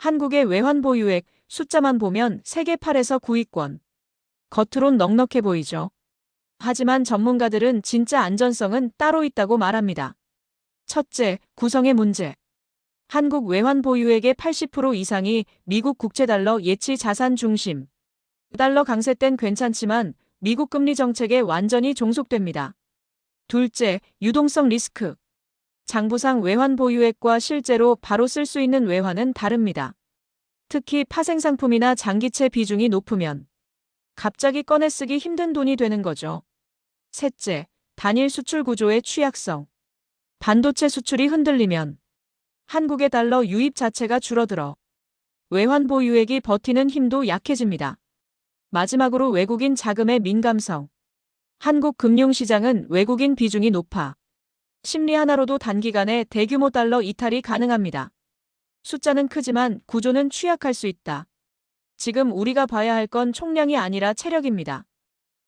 한국의 외환 보유액 숫자만 보면 세계 8에서 9위권. 겉으론 넉넉해 보이죠. 하지만 전문가들은 진짜 안전성은 따로 있다고 말합니다. 첫째, 구성의 문제. 한국 외환 보유액의 80% 이상이 미국 국채달러 예치 자산 중심. 달러 강세 땐 괜찮지만 미국 금리 정책에 완전히 종속됩니다. 둘째, 유동성 리스크. 장부상 외환 보유액과 실제로 바로 쓸 수 있는 외환은 다릅니다. 특히 파생상품이나 장기채 비중이 높으면 갑자기 꺼내 쓰기 힘든 돈이 되는 거죠. 셋째, 단일 수출 구조의 취약성. 반도체 수출이 흔들리면 한국의 달러 유입 자체가 줄어들어 외환 보유액이 버티는 힘도 약해집니다. 마지막으로 외국인 자금의 민감성. 한국 금융시장은 외국인 비중이 높아 심리 하나로도 단기간에 대규모 달러 이탈이 가능합니다. 숫자는 크지만 구조는 취약할 수 있다. 지금 우리가 봐야 할 건 총량이 아니라 체력입니다.